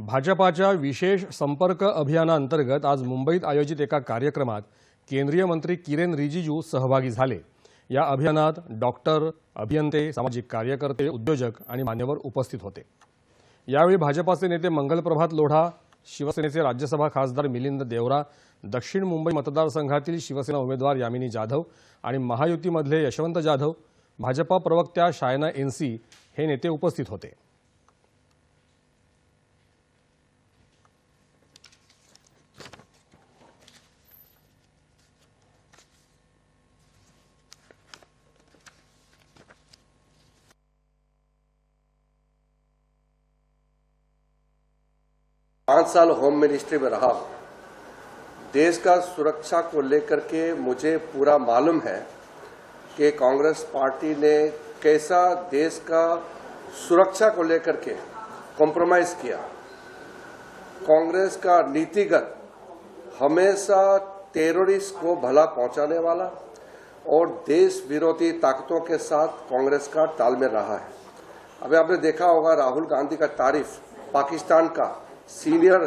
भाजपाच्या विशेष संपर्क अभियानाअंतर्गत आज मुंबईत आयोजित एका कार्यक्रमात केंद्रीय मंत्री किरेन रिजिजू सहभागी झाले. या अभियानात डॉक्टर अभियंते सामाजिक कार्यकर्ते उद्योजक आणि मान्यवर उपस्थित होते. यावेळी भाजपाचे नेते मंगलप्रभात लोढा शिवसेनेचे राज्यसभा खासदार मिलिंद देवरा दक्षिण मुंबई मतदारसंघातील शिवसेना उमेदवार यामिनी जाधव आणि महायुतीमधले यशवंत जाधव भाजपा प्रवक्त्या शायना एनसी हे नेते उपस्थित होते. पाँच साल होम मिनिस्ट्री में रहा देश का सुरक्षा को लेकर के मुझे पूरा मालूम है कि कांग्रेस पार्टी ने कैसा देश का सुरक्षा को लेकर के कॉम्प्रोमाइज किया। कांग्रेस का नीतिगत हमेशा टेररिस्ट को भला पहुँचाने वाला और देश विरोधी ताकतों के साथ कांग्रेस का तालमेल रहा है। अभी आपने देखा होगा राहुल गांधी का तारीफ़ पाकिस्तान का। सीनियर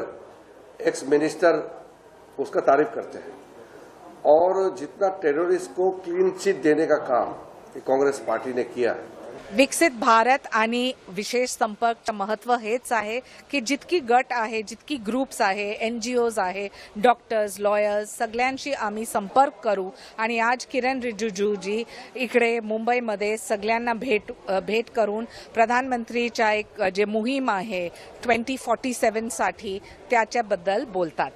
एक्स मिनिस्टर उसका तारीफ करते हैं। और जितना टेररिस्ट को क्लीन चिट देने का काम ये कांग्रेस पार्टी ने किया है विकसित भारत आणि विशेष संपर्कचं महत्त्व हेच आहे की जितकी गट आहे जितकी ग्रुप्स आहे एन जी ओज आहे डॉक्टर्स लॉयर्स सगळ्यांशी आम्ही संपर्क करू. आणि आज किरण रिजिजूजी इकडे मुंबईमध्ये सगळ्यांना भेट भेट करून प्रधानमंत्रीच्या एक जे मोहीम आहे ट्वेंटी फॉर्टी सेवनसाठी त्याच्याबद्दल बोलतात.